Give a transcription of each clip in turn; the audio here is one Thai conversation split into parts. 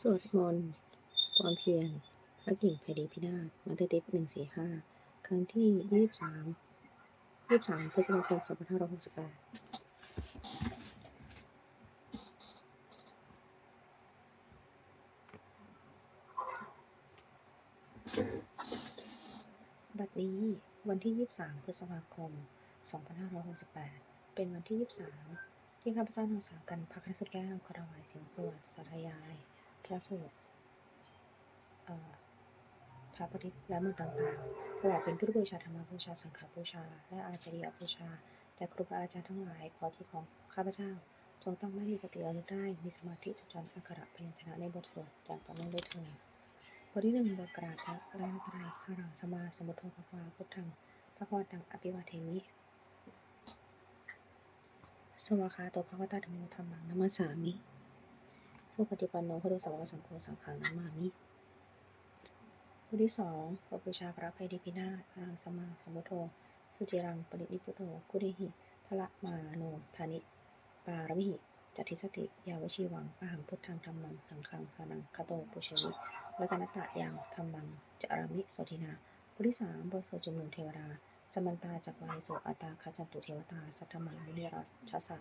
สวดมนต์ความเพียรพระกิ่งไพดีพินาศมัตติติหนึ่งสี่ห้าครั้งที่ยี่สิบสามยี่สิบสามพฤษภาคมสองพันห้าร้อยหกสิบแปดบัดนี้วันที่ยี่สิบสามพฤษภาคมสองพันห้าร้อยหกสิบแปดเป็นวันที่ยี่สิบสามที่ข้าพเจ้านางสาวกันพักนัสแก้วขอถวายเสียงสวดสาธยาย พระสวดเอ่อพระปฏิษฐ์และมนต์ต่างๆถวายเป็นพุทธบูชาธรรมบูชา สังฆบูชา และอาจาริยบูชาแด่ครูบาอาจารย์ทั้งหลายขอที่ของข้าพเจ้า จงตั้งมั่นมีสติระลึกได้ มีสมาธิจดจำอักขระพยัญชนะในบทสวดอย่างต่อเนื่องด้วยเถิดบทที่หนึ่งบทกราบพระรัตนตรัยหารังสมาสมุทโธภควาพุทธังพระควาตังอภิวาเทมิสวากขาโตภควตาธรรมโมธรรมังนัมสสามิ สุปฏิปันโนพระโดสาวกสังโฆสังฆานามามิบทที่สองบทบูชาพระภัยดีพินาศพลังสมาสมมุทโธ สุจิรังปรินิพุโตกุริหิทละมาโนธานิ ปารมิหิ จัติสติ ยาวชีวังอหังพุทธังธรรมัง สังฆังสานังคโตปุชมิรัตนตะยังธรรมังจารามิโสทินาบทที่สามบทสจุมนุเทวดา สมันตาจักวาลโสอัตาคจันตุเทวตา สัทธมัยมุนิราชสะ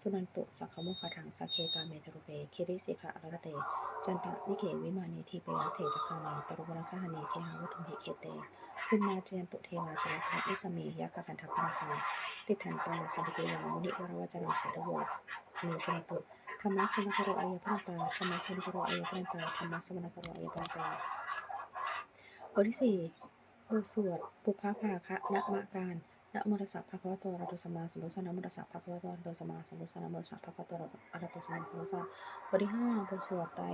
สุนันตุสักขโมคาถังสักเคกาเมจรุเปคิริสิกะอรรเต จันตะนิเขวิมานีทีเปยเถจคามีตรุวรังคหานีเคหาวัตุมหิเคเตพุมมาเจนตุเทวาชนะอิสเมยักขันทัพนาคาติทันตาสันติเกยังมุนิวรวจนังสัตโวมีสุนันตุธรรมะสมคโรอายพันตาธรรมะสมคโรอายพันตาธรรมะสมคโรอายพันตาบทที่สี่ บทสวดปุพพาภาคะนะมะการนะโมตัสสะภะคะวะโตอะระหะโตสัมมาสัมพุทธัสสะนะโมตัสสะภะคะวะโตอะระหะโตสัมมาสัมพุทธัสสะนะโมตัสสะภะคะวะโตอะระหะโตสัมมาสัมพุทธัสสะบทที่ห้าบทสวดไตร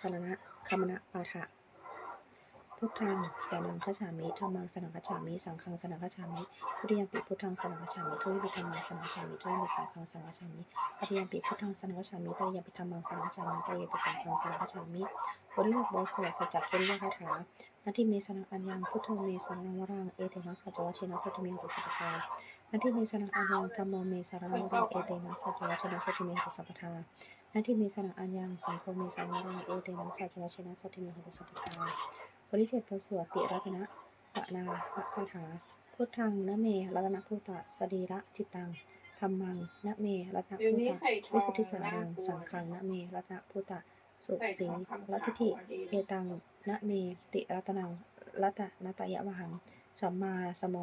สรณะคมณะปาฐะพุทธังสนังคัจฉามิธรรมังสนังคัจฉามิ สังฆังสนังคัจฉามิทุติยมปิพุทธังสนังคัจฉามิทุติยมปิธรรมังสนังคัจฉามิทุติยมปิสังฆังสนังคัจฉามิตติยมปิพุทธังสนังคัจฉามิตติยมปิธรรมังสนังคัจฉามิตติยมปิสังฆังสนังคัจฉามิบทที่หกบทสวดสัจจคิริยคาถานาทิเมสนังอัญญังพุทโธเมสนังวรังเอเตนะสัจวัชเชนะสัจจิเมหุสัพพทานาทิเมสนังอัญญังธัมโมเมสารังวรังเอเตนะสัจจวัชนะสัจจิเมหุสัพพทานาทิเมสนังอัญญังสังโฆเมสารังวรังเอเตนะสัจจวัชนะสัจจิเมหุสัพพทาบริเจตโพสวดติรัตนะปะนาภคาถา พุทธังนะเมรัตนพุตตะสรีระจิตังธรรมังนะเมรัตนเดี๋ยวพุตตะวิสุทธิสารังสังฆังนะเมรัตนพุตตะ สุสีทองคำลัทธิเอตังนะเมติรัตนังรัตนัตยะมหัง สัมมาสโม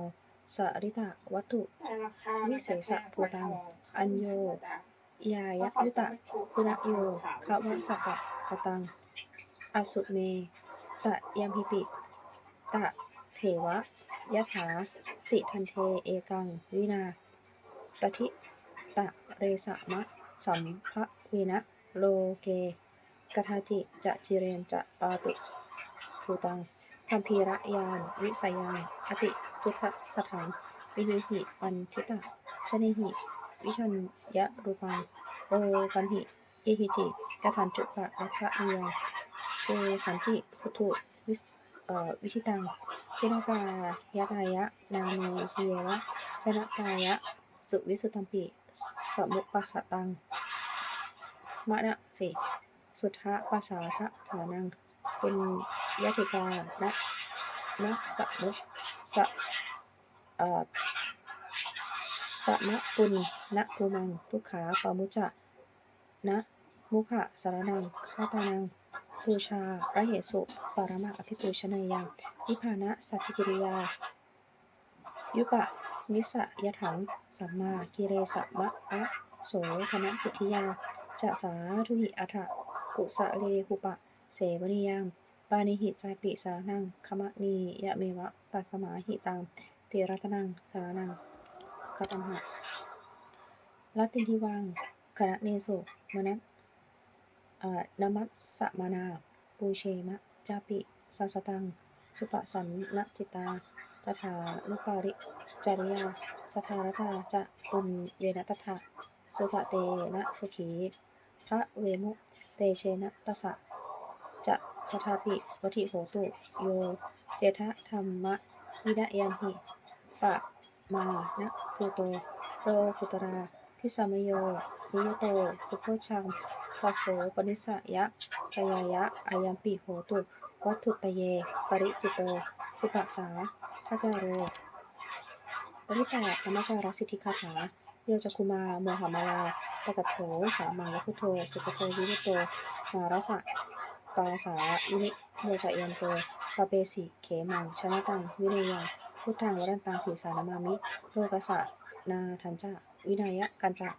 สริตะวัตถุ วิเศษภูตัง อัญโย ยายะยุตะคุระโยขาวสกะปะตัง อสุเม ตะยามพิปิ ตะเถวะยะถาติทันเทเอกัง วินา ตทิ ตะเรสะมะสัมภะวีนะโลเก กทาจิ จะจิเรน จะปาตุภูตังคัมพีระยาน วิสยังอติพุทธสถานวิหิหิปันทิตะชนิหิ วิชัญยะรูปังโอกันหิเอหิจิกทันจุกะอัคะเนียเกสันจิสุทุวิสเอ่อวิชิตังพินากายะกายะ นาเมเฮียวะชนะกายะ สุวิสุตัมปิสมุปปัสสตังมะนะสิ สุทธะปัสสาทะฐานัง เป็นยะติกานะนะสมุสะตะมะปุณนะภูมัง ทุกขาปามุจะนะมุขะสารนังคาตานังปูชาระเหสุ ปารมะอภิปูชนายยังนิพานะสัจจิกิริยา ยุปะนิสยถัง สัมมากิเรสมะอะโสธนสิทธิยาจะสาธุหิอัฏฐ กุสะเลหุปะ เสวนิยังปานิหิจาปิสารนังคมะนียะเมวะตัสมาหิตังติรัตนังสารนังกตัมหะลัตติทิวังคณะเนโสมนัสอ่านมัสสะมานา ปูเชมะจาปิสัสตัง สุปสันนจิตา ตถานุปาริจริยาสทารตาจะปุญเยนะตถาสุปเตนะสุขีพระเวมุ เตเชนะตสสะจะสทาปิสวัติโหตุ โย เจทะธรรมะวิดะยัมหิ ปะมานะภูโต โลกุตรา พิสามโย นิยโต สุโพชังตปัสโสปนิสสยะจยายะอายัมปิโหตุ วัตถุตเย ปริจิตโต สุปัสสาทกโรบทที่แปดนมการสิทธิคาถา โยจักคุมาโมหามาลาปกโถสามังวพุโทสุกโตวิวโต มารสะปาสาวินิโมจยันโตปาเปสิเขมังชนะตัง วิเนยังพุทธังวรันตังสีสานามามิโลกัสะนาทันจะวินัยะกันจะ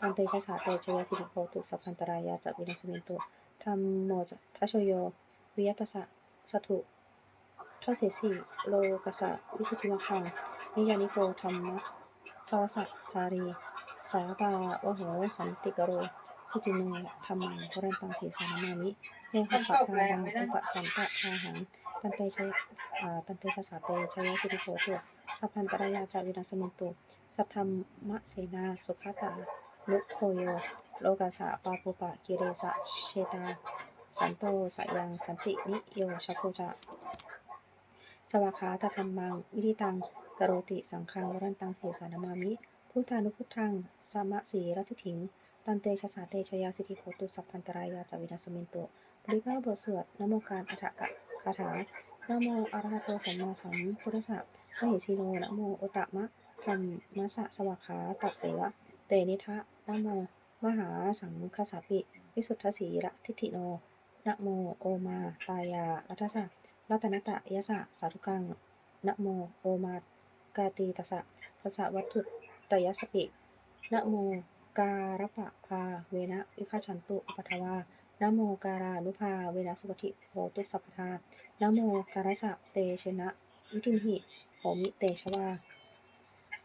ตันเตชะสาเตชยสิริโหตุสัพพันตรายาจักวินัสมินตุธรรมโมจะทัชโย วิยตสะสถุทเสสีโลกสสะวิสุทธิมคังนิยานิโกธรรมะ ทวสัทธารี สาตาวโหสันติกโร สุจิโนธรรมังวรันตังสีสานามามิโมหะปะทานังอุปสันตะทาหัง ตันเตชะอ่าตันเตชะสาเตชยสิริโหตุสัพพันตรายาจาวินาสมินตุ สัทธรรมะเสนาสุขตาลุโคโย โลกาสะปาปุปะกิเรสะเชตา สันโตสยังสันตินิโยชโคจะสวากขาตธรรมัง วิริตัง กโรติสังฆังวรันตังเสสานามามิ พุทธานุพุทธังสมะสีรัตถิถิงตันเตชะสาเตชยาสิทธิโหตุสัพพันตรายาจาวินาสมินตุบริกาบทสวดนโมการอัฏฐกะคาถานโมอระหะโตสัมมาสัมพุทธัสสะมเหสีโนนโมโอตะมะธรรมสสะสวาขาตัดเสวะ เตนิทะนโมมหาสังคสาปิ วิสุทธสีระทิฏฐิโนนโมโอมาตายารัตสะรัตนตะยะสะสาธุกังนโมโอมา กาตีตสะทสะวัตถุตยสปินะโมการปะพาเวนะวิคาชันตุอุปัทวานะโมการานุภาเวนะสุปฏิโหตุสัพพทานะโมการสะเตชนะวิทิมหิโหมิเตชวา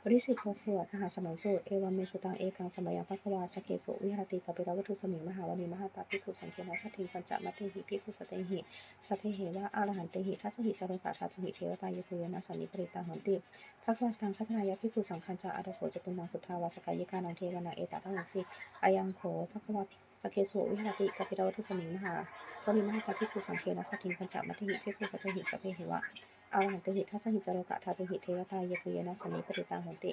บริสิทธิ์บทสวดมหารสมัยสูตรเอวาเมสุตังเอกังสมัยยังพัควาสเกสุวิหรติกปิรวัตถุสมิงมหาวณีมหาตาภิกขุสังเกนะสัตถิงปัญจมัตติหิภิกขุสเตหิสัพเพเหวะอรหันเตหิทัสหิจารุกะธาตุหิเทวตายภูยนะสันนิปริตังหนติพักวันตังคัสนายะภิกขุสังคัญจาอัตโขจตุนังสุทธาวาสกายิกานังเทวนาเอตทังสิอายังโขพักวะสเกสุวิหรติกปิรวัตถุสมิงมหาวณีมหาตาภิกขุสังเกนะสัตถิงปัญจมัตติหิภิกขุสเตหิสัพเพเหวะ อรหันเตหิทัสสหิจารุกะธาตุหิเทวตายภูยนะสันนิปริตังหนติ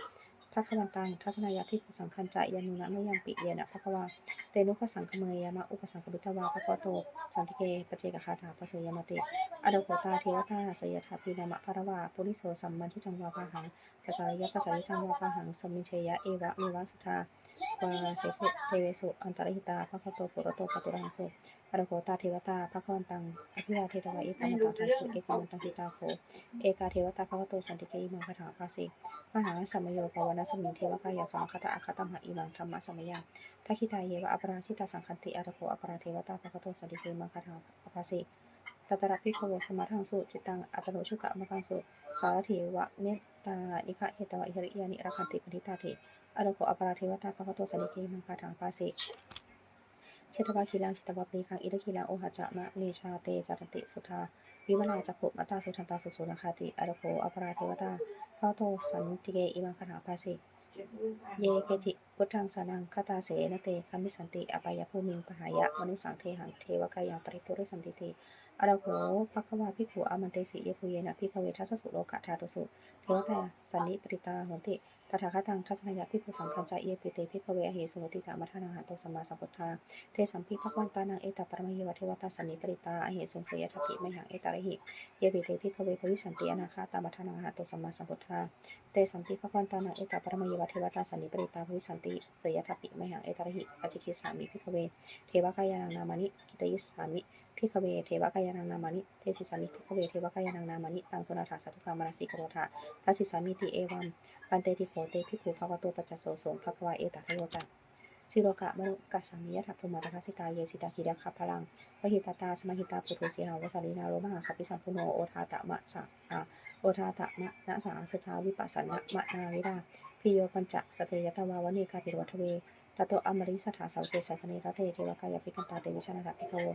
พระควันตังทัศนายาภิกขุสังคัญจะยานุนะไม่ยังปิเยนะภควาเตนุปสังคเมยามะอุปสังคบิทวาภควโต สันติเกปเจกคาถาปเสยมติอโดโกตาเทวตาสยถาพีนามะภรวาปุริโสสัมมันทิทังวาพาหังภาษายะภาษายิทังวาพาหังสมิเชยะเอวะเมวะสุทา วาเสสุเทเวสุ อันตรหิตาภควโตปุรโตปตุรังสุอโดโกตาเทวตาภควันตัง อภิวาเทตวะเอกามันตังทัสสุเอกามันตังทิตาโคเอกาเทวตาภควโตสันติเกอิมังคาถาภาสิมหาสัมมโยปวนาสมิงเทวกายาสมคตะอาคตมหาอิมังธรรมะสมยังทักขิตาเยวะอปราชิตาสังคันติอัตโกอปราเทวตาภคโตสันติเกมังคาถาภาสิตตระพิโคสมาทังสุจิตัง อัตโนชุกะมะพังสุสารเทวะเนตตานิคะเหตวะอิริยานิรักขันติปณิตาเท อรโกอปราเทวตาภคโตสันติเกมังคาถาภาสิเชตวะคีลังชิตวะปรีคังอิรคีลังโอหะจะมะเนชาเตจารติสุธาวิมลาจักขุมตาสุทันตาสุสุนคาติอรโกอปราเทวตาพระโตสันติเกอิมังคาถาภาสิเยเกจิพุทธังสานังคาตาเสนเตคามิสันติอปายภูมิงปหายะมนุสังเทหังเทวกายังปริปุริสันติติ อรโหภควาภิขุอามันเตสิเยปุเยนะพิกเวทัสสุโลกะธาตุสุเทวตาสันนิปริตาหติตถาคตังทัศนยาภิขุสังคัญจเยปิเตภิกขเวอเหสุวติตามัทานังหันโตสมาสัมพุทธาเทสัมพิภควันตานังเอตปรมยวเทวตาสันนิปริตาอเหสุเสยทัพพิไมหังเอตาริหิเยปิเตภิกขเวภวิสันติอนาคาตามัทานังหันโตสมาสัมพุทธาเตสัมปิภควันตานังเอตปรมยวเทวตาสันนิปริตาภวิสันติเสยทัพปิไมหังเอตาริหิอจิคิสามิภิกขเวเทวกายานังนามานิกิตยิสามิ พิกเวเทวกายนังนามานิเทสิสามิพิกเวเทวกายนังนามานิตังสนาถาสัตุกามรสิกโรธาพัสสิสามิติเอวัมปันเตติโพเตพิภูภาวโตปัจจโสโสภควาเอตัทโยจักสิโรกะมนุกัสสามิยะทัพพมาตทัสสิกาเยสิตาคิดาคาพลังวหิตาตาสมหิตาปุถุสีหาวสาลีนาโรมหาสัพพิสัมพุโนโอทาตะมะสะอาโอทาตะมะนะสาสทาวิปัสสนะมะนาวิดาพิโยปัญจสเตยตวาวเนกาปิรวัทเว ตโตอมริสัทธาสาวเกสัสเนระเตเทวกายพิกันตาเตวิชนะทัพพิกโว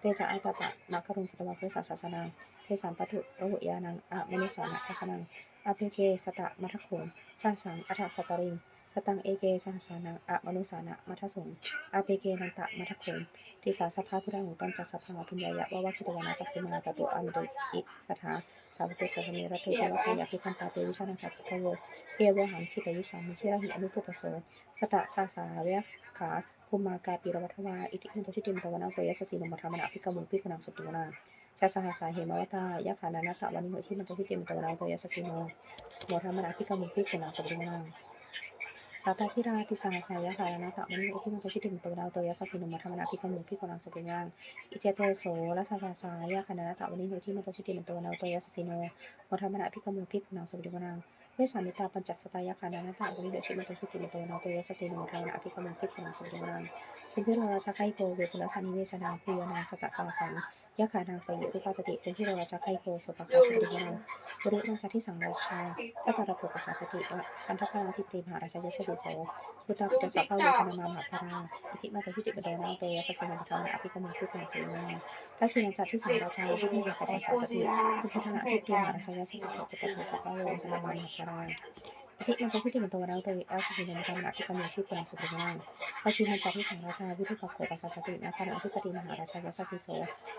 เตจะอัตตะมัคคารุงสตวะเพื่อสัสสนาเทสัมปตุโรหุยานังอะมนุสานะทัสนังอภิเกสตะมัทโขมสร้างสังอัฏฐสตริง สตังเอเกสหสานังอะมนุสานะมัทสงอภิเกนันตะมัทโขมทิสาสภาพุทธังตันจัสสภาพุญญายะวะวะคิตวานาจักขุมาตตุอันตุอิสถาสาวเกสัสเนระเตเทวกายพิกันตาเตวิชนะทัพพิกโวเอวะหังคิตยิสามิคิระหิอนุปุปโสสตะสาสาเวขาโพคุมากาปีรวัฏวาอิติมันโตชิติมตวันอังโตยัสสสิโนมัทามนาภิกมุพิกุนังสุติวนาชาสหัสสาเหมวตายะขานานาตะวันิโหที่มันโตชิติมตวันอังโตยัสสสิโนมัทามนาภิกมุพิกุนังสุติวนา สาตาธิราติสังสายะขานาตะวันิโหที่มันโตชิติมตวันอังโตยัสสสิโนมัทามนาภิกมุพิกุนังสุติวนาอิเจเตโสละสาสาสายะขานานาตะวันิโหที่มันโตชิติมตวันอังโตยัสสสิโนมัทามนาภิกมุพิกุนังสุติวนาเวสามิตาปัญจสตายาคานานาตาบริเวณชิมันตชิติมโตนาเตยสสิโนทางอภิกรรมพิคุณสุริมานคุณพิโรราชาไคโกเวคุลสานิเวสนาพิยนาสตะสังสัง ยะขานาไปยุรุปาสติคุณพิโรราชาไคโกสุปคาสุริมานบริมาจากที่สังราชาตตระตุปัสสสติคันทพราธิปรีมหาราชยสสิโสพุทธพุทธสัพพะเวทนามามหาพราอิทิมาตชิติมโตนาเตยสสิโนทางอภิกรรมพิคุณสุริมานถ้าคือจากที่สังราชาที่มีแต่ปัสสสติคุณพัฒนาทิปรีมหาราชยสสิโสพุทธพุทธสัพพะเวทนามามหาพรา ทิมันจะพิจิตรตัวเราตัวเอลสิสินในการนักที่กำลังที่ควรสุดงามอาชีพมันจากที่สังราชาวิทุปโคปัสสตินะคะอธิปติมหาราชายาสสิโส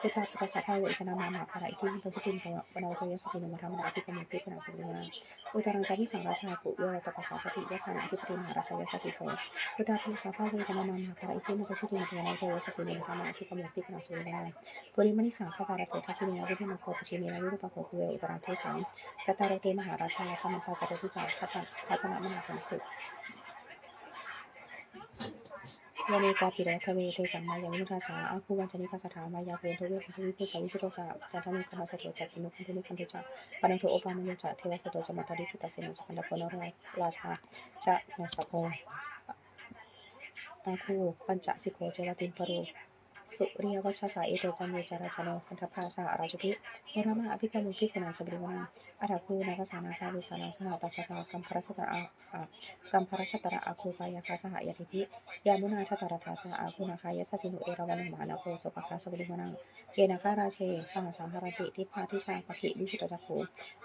พุทธาพุทธสัพพะเวทนามามาภาระอิทิมันตัวพิจิตรตัวเราตัวเอลสิสินมาธรรมดาที่กำลังที่ควรสุดงามอุตรังจากที่สังราชากุเวรตปัสสติยะขณะอธิปติมหาราชายาสสิโสพุทธาพุทธสัพพะเวทนามามาภาระอิทิมันตัวพิจิตรตัวเราตัวเอลสิสินมาธรรมดาที่กำลังที่ควรสุดงามบริมณิสังฆการะเตทัคิเนวิธิมโคปชิเมวิรุปโคกุเวอุตรังเทสังจัตตารเตมหาราชาสมัตตาจารติสังทัศน์ทัศนมนาคันสุขวเนกาปิระทเวเทสัมมายาวินุทาสาอาคูวันจนิคาสถามายาเวนทเวคันทวิพุจาวิชุโตสาจันทนุคมาสโตจักขินุคันทุนิคันทุจักปันโทโอปามยจัเทวสโตจมัตตาริจิตาเสนจักันดปนรราชาจะโนสโพอาคูปัญจสิโกเจวตินปรุ สุริยวัชสาเอเตจันเยจาราชโนคันทภาสาราจุพิวรมาอภิกรมุพิคุณาสบริวนาอาราคูนาคสานาคาวิสานาสหตัชกากัมพรสตระอากัมพรสตระอาคูปายาคาสหยติพิยามุนาทตระทาจาอาคูนาคายสัสินุเอราวันมานาโคสุปคาสบริวนา เยนาคาราเชสหสาหารติทิพาทิชาปขิวิชิตจักขุ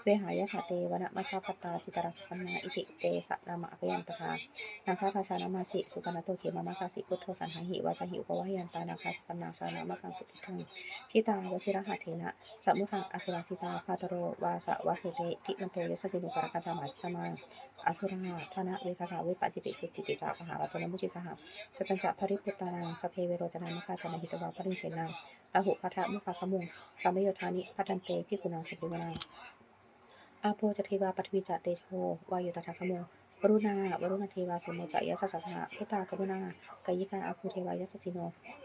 เวหายสเตวนะมัชฌาปตาจิตราสุปันนาอิติเตสะนามะพยันตคานาคาราชานามาสิสุปนตโตเขมามาคาสิพุทโธสันหหิวาจหิอุปวายันตานาคาสุปนนาสานามะกังสุพุทธังทิตาวชิระหะเทนะสัมมุทังอสุราสิตาพาตโรวาสะวาเสเตทิมันโตยสสินุกรกัจจามาสมา อสุราธนะเวคาสาวิปจิติสุติติจาปหาวัตนมุจิสหสตัญจะภริพุตานังสเพเวโรจนามคาสนหิตวาปริเสนาราหุพัทะมุขะขมุงสามโยธานิพัทันเตพิกุณาสิบิวนาอาโปจติวาปฐวิจเตโชวายุตถาขโม วรุณาวรุณเทวาสุโมจะยะสสสะพุทธากรุณากายิกาอาภูเทวายะสสิโน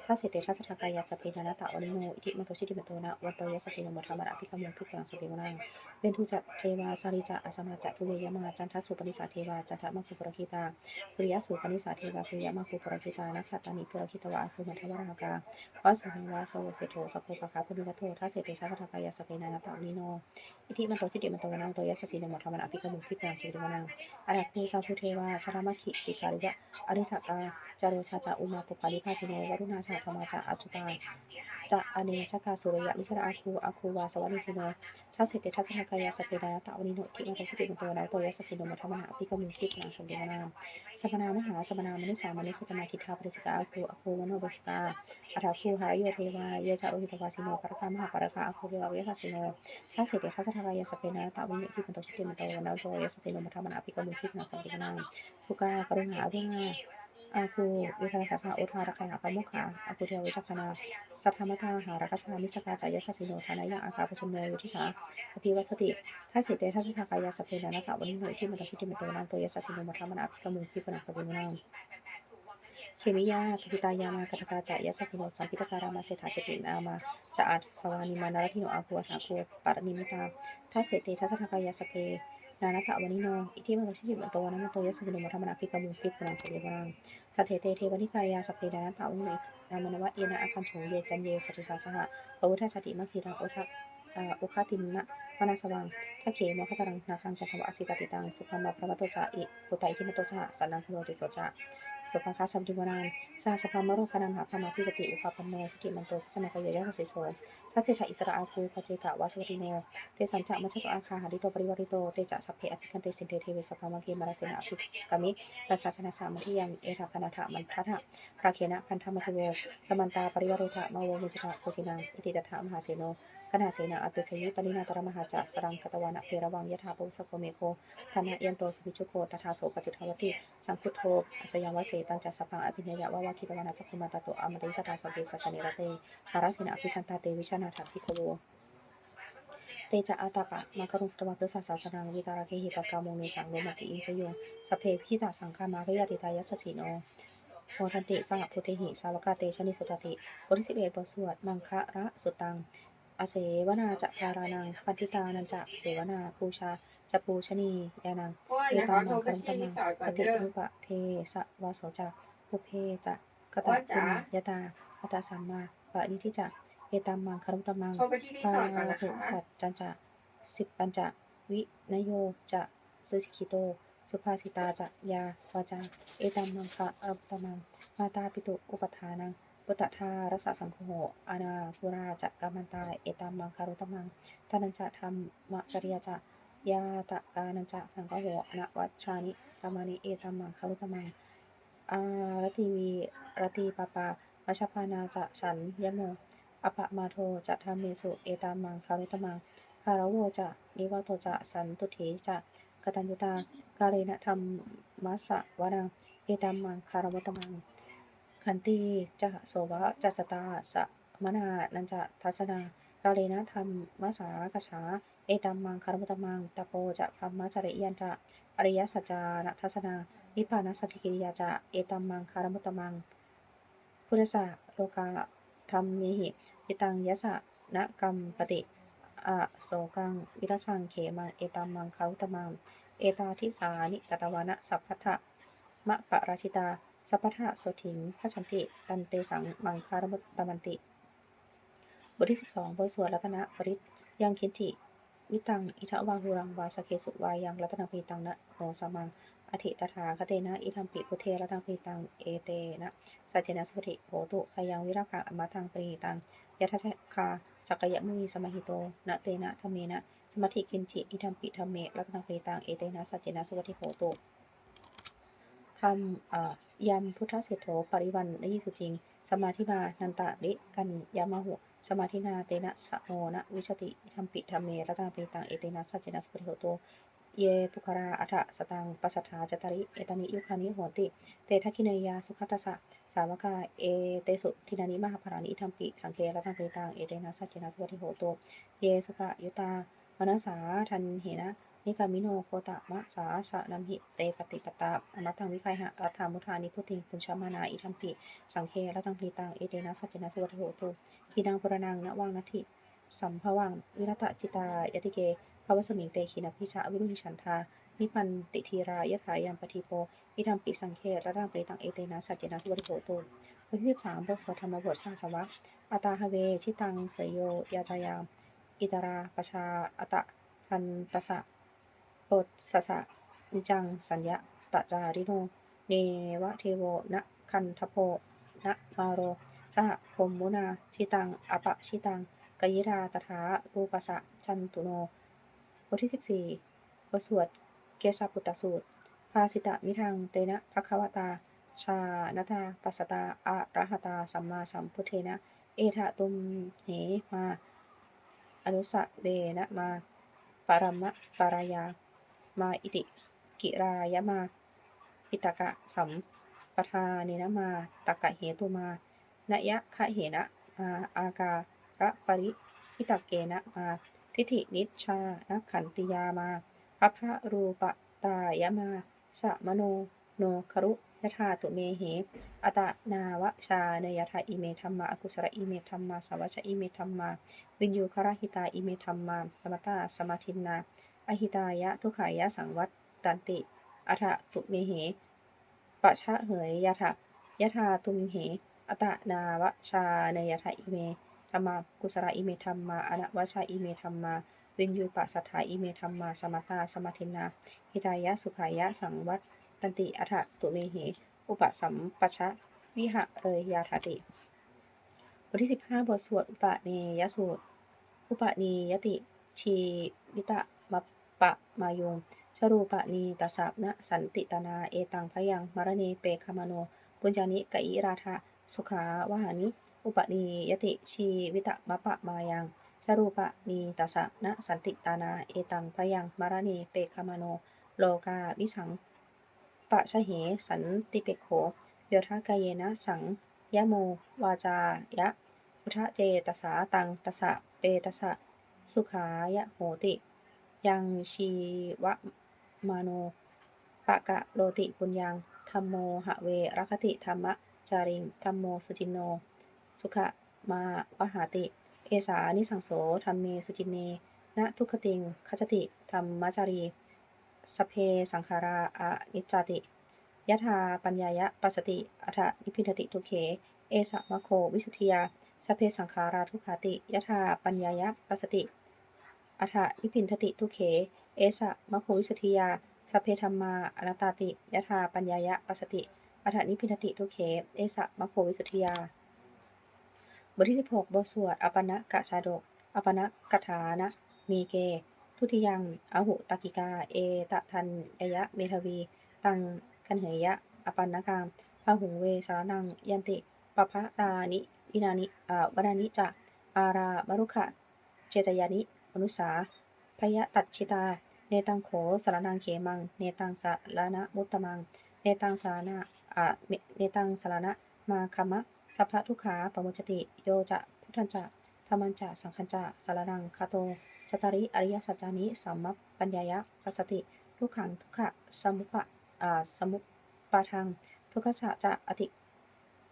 ทัสเสเตทัสสะกายสเพนานาตะวริโนอิทิมโตชิติมโตนะวันโตยะสสิโนมธรรมะพิกมุงพิกุณาสิบิวนาเป็นทุจัตเทวาสาริจะอสมาจะทุเวยมาจันทสุปนิสาเทวาจันทมคุปรคิตาสุริยสุปนิสาเทวาสุริยมคุปรคิตานักขัตานิปุรคิตวะอาคุมัทวรากาวาสุหังวาโสเสโทสโคปะคาปุณิวัตโททัสเสเตทัสสะกายสเพนานาตะวริโนอิทิมโตชิติมโตนะโตยะสสิโนมธรรมะพิกมุงพิกุณาสิบิวนาอารักขุสัพพุเทวาสารมัคคิสิการิวะอริทักาจารุชาจาอุมาปุปาลิภาสิโนวรุณาชาธมาจาอัจจุตา จะอเนชกาสุริยะมิชราอาคูอาคูวาสวัสดิสิโนทัสเสเตทัสสะกายะสเพนานาตะวริโนทิมันโตชิติมันโตนะโตยะสสินมัทธรรมะพิกมุงพิกุณาสิบิวนาสมนามหาสมนามนุสามนุสตมาคิทาปริสกาอภูอภูมโนบิสกาอัฐาภูหารโยเทวาเยจาโอหิตวาสิโนปรคามหาปรคาอภูเกวาเวคาสิโนทัสเสเตทัสสะกายะสเพนานาตะวริโนทิมันโตชิติมันโตนะโตยะสสินมัทธรรมะพิกมุงพิกุณาสิบิวนาสุกากรุณาอรุณา อาคูวิคาสัสสะอุทาระคายาปมุขาอาคูเทวิชคณาสัทธรรมทาหารักชามิสกาจายสัสิโนทานายะอาคาปชมโนยุทิสาอภิวัสติทัสสิเตทัสสุทากายาสเพนานาตะวันนิโนที่มันตชิติมันโตนันโตยสัสิโนมัทธรรมะพิกมุงพิกุณาสบิวนาเคมิยากิติตายามากตกาจายสัสิโนสัมพิตการามาเสถาจตินามาจะอาสวานิมานารทิโนอาคูอาคูปารณิมิตาทัสเสเตทัสสะกายาสเพ นานาตะวันิโนอิทิมันตชิติมันโตนันโตยสัสสิโนมัทธรรมะพิกมุงพิกุณาสบิวนาสัทเทเตเทวนิกายาสพเพดานาตาวินัยนามนวะเยนะอาคันโถเยจันเยสติสาสหะปวุทธสติมัคคีรังโอทักอุคาตินนะมนาสวังทัเขมคตรังนาคังจันทวะอสิตติตังสุขัมมาพระวัตโตจาอิปุตตะอิทิมโตสหะสันนังคโนติโสจาสุภาคาสัมติวรานสาสภามโรคานามหาพมาพิจติอุปาปันโนทิติมันโตสมัยกายะสิโส ทัสเสถะอิสระอาคูปเจกะวาสวัติโน เตสัญจะมัชตอาคาหาริโตปริวาริโต เตจะสัพเพอภิคันเตสินเตเทเวสภามังคีมาราเสนะอภิกามิรัสสะคณาสามัทิยังเอราคณาถามันพระทะพระเคนะพันธมัทโวสมันตาปริวาริทะมาโวมุจตะโคจินังอิติตถามหาเสโนคณะเสนาอัตเสยุปนินาตรมหาจักสรังกตวานะเพระวังยถาปุสโกเมโคธนะยันโตสวิชุโคตถาโสปจุทาวติสังพุทโธอสยังวเสตังจัสสะพังอภิญญาวาวาคิตวานาจักุมาตโตอมติสตาสเพสัสสนิรเตมาราสินะอภิคันตาเตวิชนาถาภิกขโวเตจะอาตาปะมาครุงสตวะเพื่อศาสาสนังวิการะเคหิตากาโมเมสังโลมาติอินจโยสพเพพิตาสังฆามาริยติตายัสสสีโนโมทันติสังฆพุทเทหิสาวกาเตชนิสุตติบทที่สิบเอ็ดบทสวดมังคะระสุตังอาเสวนาจะพารานังปันทิตานันจะเสวนาปูชาจะปูชนียานังเอตัองมังไปคันตที่มัรีงปฏิเด้อรูปะเทสะวาโสจะปุเพจะกตว่าคุณยตาอัตสัมมาปะนิทิจะเอ ตัมมังคารุตมังโทรไปที่รีปาสอร์ทก่อนนะหุคะสัจจันจะสิบปัญจะวินโยจะสุสิกิโต สุภาสิตาจะยาวาจาเอตัมมังคะอัปตมัง มาตาปิตุอุปทานังปุตตทารสสังโฆโหอานาปุราจะกามันตาเอตัมมังคารุตมังทานันจะธรรมจริยจะยาตะกานันจะสังฆโหอนะวัชชานิกามานิเอตัมมังคารุตมังอารติวีรติปปามัชปานาจะสันยโม อปะมาโทจะทำเมสุเอตามังคารุตมังคารโวจะนิวาโตจะสันตุเถจะกตัญญูตากาเรนะธรรมมัสสะวรังเอตามังคารวตมัง ขันติจะโสวะจัสตาสะมนานันจะทัสนากาเรนะธรรมมัสสากชา เอตามังคารวตมังตะโปจะพัมมะจริยันจะอริยสัจจานะทัสนานิพพานัสสจิกิริยาจะเอตามังคารวตมัง พุทธะโลกา ธรรมเมหิอิตังยะสะนะกัมปติอะโสกัง วิรชังเขมังเอตัมมังคาุตมัง เอตาทิสานิกตวานะสัพพทะมะปะราชิตา สัพพทะโสถิงขชันติ ตันเตสังมังคารมุตตมันติ บทที่ 12บทสวดรัตนปริตยังคินจิ วิตัง อิทะวาหุรังวาสเคสุวายังรัตนปีตังนะโนสมัง อธิตถาคเตนะ อิทัมปิพุเทรัตนปีตัง เอเตนะสัจเจนะสุปฏิโหตุขยังวิราคะอมตังปรีตังยะทัชคาสักยะมุนีสมหิโตนะเตนะธรรมเมนะ สมัติกินจิ อิทัมปิธรรมเมรัตนปรีตัง เอเตนะสัจเจนะสุปฏิโหตุทำยำพุทธเสถโถปริวันได้ยิสุจริง สมาธิมานันตะริกันยามาหุ สมาธินาเตนะสะโนนะ วิชติอิทัมปิธรรมเมรัตนปรีตัง เอเตนะสัจเจนะสุปฏิโหตุ เยปุคาราอัฏฐสตังปัสสัทธาจตริ เอตานิยุคานิโหติ เตทักินยาสุขัสสะ สาวกา เอเตสุทินานิมหาภารานิอิทัมปิ สังเครัตังปริตัง เอเตนะสัจเจนะสวัสดิโหโตเยสุปะยุตามนัสสาทันเหนะนิกามิโนโคตะมะสาสะนัมหิเตปฏิปตาอมตังวิคัยหะรัฏฐามุทานิพุทธิงปุญชมานาอิทัมปิสังเครัตังปริตัง เอเตนะสัจเจนะสวัสดิโหโตขีนังปุรนังนวังนัตถิสัมภวังวิรตะจิตายติเก ภวสมิงเตขีนพิชาวิรุหิฉันทานิพันติทีรายถายามปฏิโปอิทัมปิสังเครัตนปริตังเอเตนะสัจเจนะสุวัติโหตุบทที่สิบสามบทสวดธรรมบทสร้างสวะอัตาฮเว ชิตังเสยโยยาจายามอิตราปชาอัตะทันตสะปดสสะนิจัง สัญญะตจาริโน เนวะเทโวนะคันทโพนะมาโรสหพมมุนา ชิตังอปะชิตังกยิราตถารูปสะ จันตุโน บทที่สิบสี่บทสวด เกสาปุตตสูตร ภาสิตะมิทัง เตนะภควตา ชาณตาปัสตาอะระหตา สัมมาสัมพุทเทนะ เอทะตุมเหมา อนุสะเวนะมาปรมะปรายา มาอิติ กิรายมาอิตกะสัมปทาเนนะมาตกะเหตุมา นยะคะเหนะมา อากา ระปริพิตกเกนะมา ทิฏฐินิชชานะขันติยามาพระพะรูปตายมาสะมโน โนครุยถาตุเมเห อตนาวชาเนยถาอิเมธรรมาอกุสระอิเมธรรมาสวัชอิเมธรรมา วินยูคราหิตาอิเมธรรมา สมตาสมาทินนา อหิตายะทุขายะสังวัตตันติ อัฏตุเมเหปะชะเหยยะถายะถาตุมเห อตนาวชาเนยถาอิเม รรมากุสระอิเมธรรมาอนวชาอิเมธรรมาวินยูปะสัทธาอิเมธรรมาสมตาสมาทินาหิตายะสุขายะสังวัตตันติอัฏฐตุเมเหอุปสัมปชะวิหะเรยยาธาติบทที่สิบห้าบทสวดอุปเนยสูตร อุปนียติ ชีวิตะมปปะมายุงชรูปนีตัสสะนะสันติตนา เอตังพยังมารณีเปคามโน ปุญญานิกะอิราธาสุขาวหานิ อุปนียติชีวิตะมปะมายังชรูปะนีตสะนะสันติตานา เอตังพยังมารณีเปคามโน โลกาวิสังปะชะเห สันติเปโขโยทากายเนะสังยะโม วาจายะพุทธเจตสาตังตสะเปตสะ สุขายะโหติ ยังชีวะมาโนปะกะโลติปุญญังธรรมโมหะเวรคติธรรมะจาริงธรรมโมสุจินโน สุขมาวหาติ เอสานิสังโสธรรมเมสุจินเนนะทุกขติงคัจติธรรมจารีสเพสังขาราอะนิจจติยะธาปัญญายะปัสสติอัฏฐนิพิทติทุเคเอสะมะโควิสุทธิยาสเพสังขาราทุขาติยะธาปัญญายะปัสสติอัฏฐนิพินทติทุเคเอสะมะโควิสุทธิยาสเพธรรมาอนัตตาติยะธาปัญญายะปัสสติอัฏฐนิพินทติทุเคเอสะมะโควิสุทธิยา บทที่ 16 บทสวดอปนะกะชาดก อปนะกถานะมีเก ทุติยัง อหุตกิกา เอตะทันยยะเมทวี ตังกันเหยะ อปันนกามพหุงเวสารนัง ยันติปภะตานิวินานิอ่าวนานิจะอาราบรุขะ เจตยานิมนุสา พยตัดชิตา เนตังโขสารนังเขมัง เนตังสารณะมุตตมัง เนตังสารณะอ่าเนตังสารณะมาคมะ สัพพะทุกขาปมุจติ โยจะพุทธันจะธรรมันจะสังคัญจะสารนังคาโตจตาริอริยสัจจานิสัมมปัญญายะปัสสติทุกขังทุกขะสมุปะอ่าสมุปปาทังทุกขสะจะอติ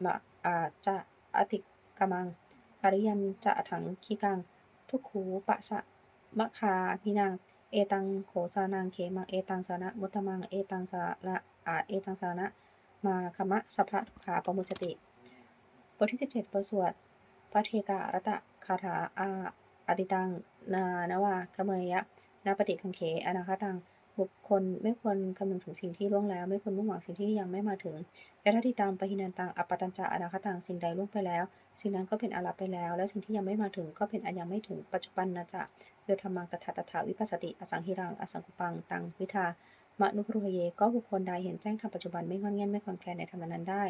มะอ่าจะอติกมังอริยันจะถังคีกัง ทุกขูปะสะมะคาพินังเอตังโขสานังเขมังเอตังสานะมุตตมังเอตังสาระอาเอตังสานะมาคมะสัพพะทุกขาปมุจติ ทที่ 17 บทสวดพระเทการตะคาถาอาอติตัง นานวาคเมยะนาปฏิคังเขอนาคตัง บุคคลไม่ควรคำนึงถึงสิ่งที่ล่วงแล้ว ไม่ควรมุ่งหวังสิ่งที่ยังไม่มาถึงยะทัติตามปหินันตังอปตัญจะอนาคตัง สิ่งใดล่วงไปแล้ว สิ่งนั้นก็เป็นอาลับไปแล้ว และสิ่งที่ยังไม่มาถึงก็เป็นอันยังไม่ถึงปัจจุบันนะจะโยธรรมังตถาตถาวิปัสสติ อสังหิรัง อสังคุปัง ตังวิทา มนุพรุเย ก็บุคคลใดเห็นแจ้งธรรมปัจจุบันไม่งอนแง่นไม่คลอนแคลนในธรรมนั้นได้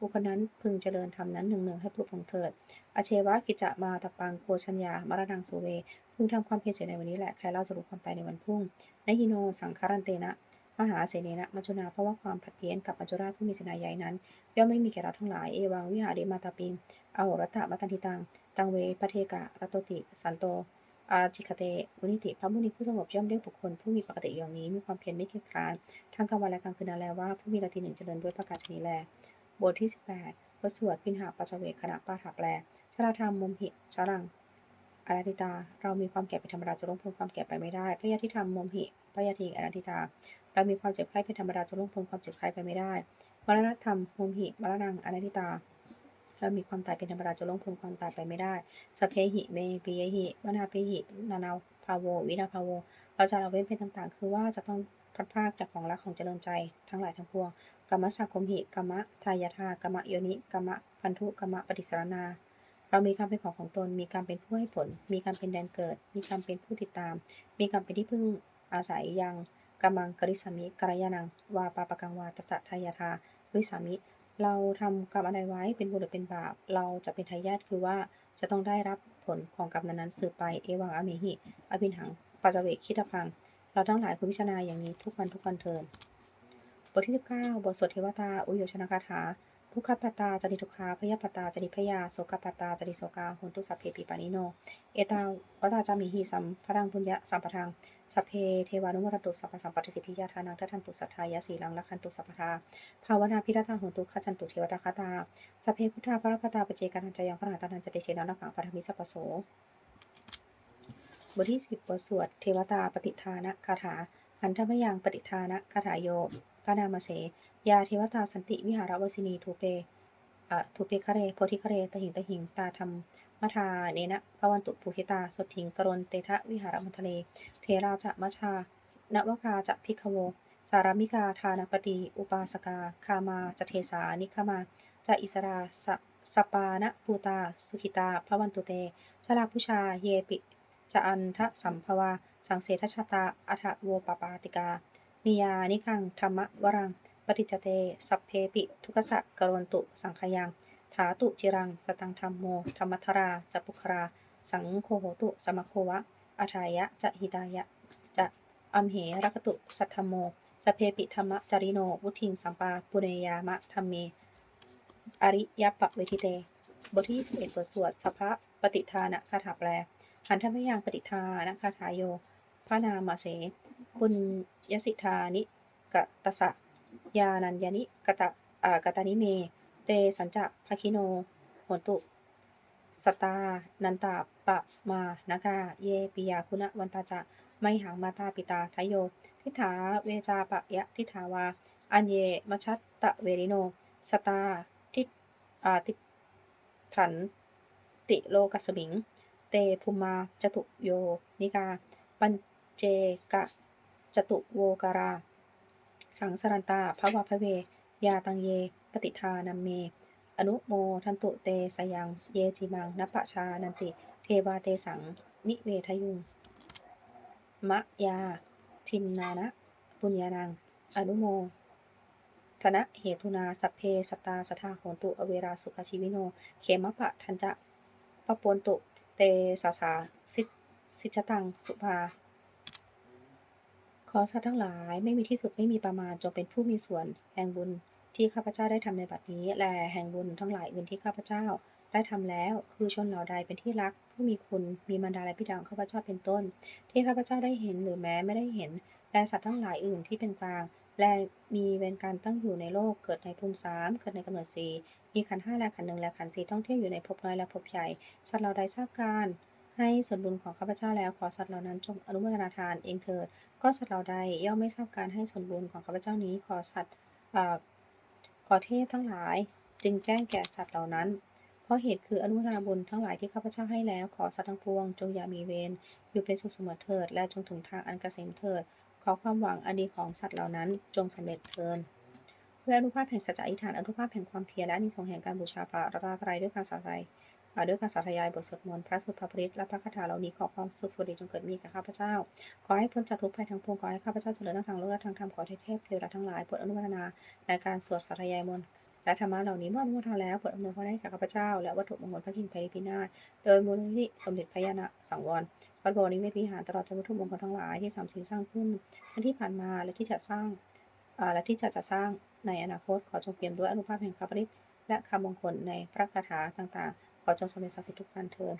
บุคคลนั้นพึงเจริญธรรมนั้นหนึ่งหนึ่งให้ปลุกพงเถิด อเชวะกิจจะมาตะปังโกชัญญามรณังสุเว พึงทำความเพียรเสียในวันนี้แหละ ใครเล่าจะรู้ความตายในวันพรุ่งนยิโนสังคารันเตนะ มหาเสเนนะมัจุนาเพราะว่าความผัดเพี้ยนกับมัจุราชผู้มีเสนาใหญ่นั้น ย่อมไม่มีแก่เราทั้งหลาย เอวังวิหาริมาตาปิงอโหรตะมัตันทิตัง ตังเวปเทกะรัตโตติ สันโต อาจิคเตวุนิติพระมุนีผู้สงบย่อมเรียกบุคคลผู้มีปกติอย่างนี้มีความเพียรไม่เกียจคร้านทั้งกลางวันและกลางคืนนั่นแลว่าผู้มีราตรีหนึ่งเจริญด้วยประกาศชนีแล บทที่ 18บทสวดพินหาปัจเวกขณะปาถักแลชราธรรมมุมหิชารังอาราติตา เรามีความแก่เป็นธรรมดาจะล่วงพ้นความแก่ไปไม่ได้พยาธิธรรมมุมหิพยาธิอาราติตา เรามีความเจ็บไข้เป็นธรรมดาจะล่วงพ้นความเจ็บไข้ไปไม่ได้มรณธรรมมุมหิมรณังอาราติตา เรามีความตายเป็นธรรมดาจะล่วงพ้นความตายไปไม่ได้สเพหิเมปิยหิมนาเพหินานาภาโว วินาภาโว เราจะละเว้นเพศต่างๆ คือว่าจะต้องพัดพากจากของรักของเจริญใจทั้งหลายทั้งปวงกรรมสักคมหิกรรมะทายาทากรรมะโยนิกรรมะพันธุกรรมะปฏิสารนาเรามีการเป็นของของตน มีการเป็นผู้ให้ผล มีการเป็นแดนเกิด มีการเป็นผู้ติดตาม มีการเป็นที่พึ่งอาศัยยังกำมังกริสามิกรยานัง วาปาปะกังวาตสะทายาทาวิสามิ เราทำกรรมอะไรไว้เป็นบุญหรือเป็นบาป เราจะเป็นทายาทคือว่าจะต้องได้รับผลของกรรมนั้นๆสืบไปเอวังอเมหิอภินหังปัจเวกคิดพัง เราทั้งหลายควรพิจารณาอย่างนี้ทุกวันทุกวันเทินบทที่ 19 บทสวดเทวตา อุโยชนคาถา ทุกขปตาจริทุกขาพยาปตาจริพยาโสกปตาจริโสกาหุนตุสัพเพปิปานิโน เอตาวตาจามิหิสัมพรังพุญญะสัมปทังสัพเพเทวานุมรตุสัพพสัมปติสิทธิยาทานังทัทันตุสัทธายาสีลังละคันตุสัพพทาภาวนาพิทัตาหุนตุขจันตุเทวตาคาตาสัพเพพุทธาพระปตาปเจกันันจยังพระหัตานันจติเสนานังขังพัทมิสัพโสบทที่10บบทสวดเทวตาปฏิทานะคาถาหันทมยังปฏิทานะคาถาโยพระนามเส ยาเทวตาสันติวิหารวสินีทูเปะทูเปคะเรโพธิคะเรตหิงตหิงตาธรรมมัทาเนนะพระวันตุภูหิตาสดถิงกรณเตทะวิหารมัทะเล เทราจะมัชชานวกาจะพิกโว สารามิกาทานปฏิอุปาสกา คามาจะเทสานิคมา จะอิสราสสปานะปูตา สุขิตา พระวันตุเต ชลาพุชาเยปิ จะอันทะสัมภวา สังเสทชาตาอัฐโวปปาติกา นิยานิคังธรรมวรัง ปฏิจเต สัพเพปิ ทุกสะกรวนตุ สังขยัง ถาตุจิรัง สตังธรรมโม ธรรมัทราจัปุครา สังโฆโหตุ สมโควะอัทายะ จะหิตายะ จะอัมเหรักตุ สัทธโมสพเพปิธรรมจาริโน วุทิงสัมปาปุเรยามะธรรมเม อริยปะเวทิเต บทที่21บทสวดสัพพะปฏิทานะคาถาแปลหันธรรมยังปฏิทานะคาถาโยพระนามาเสบุญยสิทานิกะตสะ ยานัญญานิกะตะอากตานิเม เตสัญจะภคิโนโหนตุ สตา นันตาปะมานากา เยปิยาคุณวันตาจะไมหังมาตาปิตาทโย ทิฏฐาเวจาปะยะทิฏฐาวา อันเยมชัตตะเวริโน สตาทิอาติถันติโลกัสมิง เตภูมาจตุโย นิกา ปัญเจกะจตุโวการา สังสรันตาภวะพะเวยาตังเย ปฏิทานัมเม อนุโมทันตุเตสยัง เยจิมังนปะชานันติ เทวาเตสัง นิเวทยุง มะยา ทินนานะ ปุญญานัง อนุโมธนะเหตุนาสัพเพสตาสทาโหตุ อเวราสุขชีวิโน เขมะปะทันจะปะปนตุ เตสาสาสิสิจตัง สุภา ขอสัตว์ทั้งหลายไม่มีที่สุดไม่มีประมาณจงเป็นผู้มีส่วน แห่งบุญที่ข้าพเจ้าได้ทำในบัดนี้ และแห่งบุญทั้งหลายอื่นที่ข้าพเจ้าได้ทำแล้ว คือชนเหล่าใดเป็นที่รัก ผู้มีคุณมีมารดาและบิดาของข้าพเจ้าเป็นต้น ที่ข้าพเจ้าได้เห็นหรือแม้ไม่ได้เห็นและสัตว์ทั้งหลายอื่นที่เป็นกลาง และมีเวรการตั้งอยู่ในโลก เกิดในภูมิสามเกิดในกำเนิดสี่มีขันห้าและขันหนึ่งและขันสี่ท่องเที่ยวอยู่ในภพน้อยและภพใหญ่ สัตว์เหล่าใดทราบการ ให้ส่วนบุญของข้าพเจ้าแล้วขอสัตว์เหล่านั้นจงอนุโมทนาทานเองเถิด ก็สัตว์เหล่าใดย่อมไม่ทราบการให้ส่วนบุญของข้าพเจ้านี้ขอสัตว์ขอเทพทั้งหลาย จึงแจ้งแก่สัตว์เหล่านั้น เพราะเหตุคืออนุโมทนาบุญทั้งหลายที่ข้าพเจ้าให้แล้วขอสัตว์ทั้งปวง จงอย่ามีเวรอยู่เป็นสุขเสมอเถิด และจงถึงทางอันเกษมเถิด ขอความหวังอันดีของสัตว์เหล่านั้นจงสำเร็จเทินด้วยออนุภาพแห่งสัจจะอธิษฐานอนุภาพแห่งความเพียรและอานิสงสแห่งการบูชาพระรัตนตรัยด้วยการสาธยาย ด้วยการสาธยายบทสวดมนต์พระสุภาพริตและพระคาถาเหล่านี้ขอความสุขสวัสดีจงเกิดมีแก่ข้าพเจ้า ขอให้พ้นจากทุกข์ภัยทั้งปวงขอให้ข้าพเจ้าเจริญทั้งทางโลกและทางธรรมขอเทพเทวดาทั้งหลายโปรดอนุโมทนาในการสวดสาธยายมนต์และธรรมะเหล่านี้เมื่ออนุโมทนาแล้วโปรดอำนวยพรให้แก่ข้าพเจ้า และวัตถุมงคลพระกินไพรพินาศโดยมูลนิธิสมเด็จพระยาณสังวรวัดบวรนิเวศวิหารตลอดจนวัตถุมงคลทั้งหลายที่สามสิ่งสร้างขึ้นทั้งที่ผ่านมาและที่จะสร้างและที่จะจะสร้างในอนาคตขอจงเปี่ยมด้วยอนุภาพแห่งพระปริตและคำมงคลในพระคาถาต่างๆ ขอจง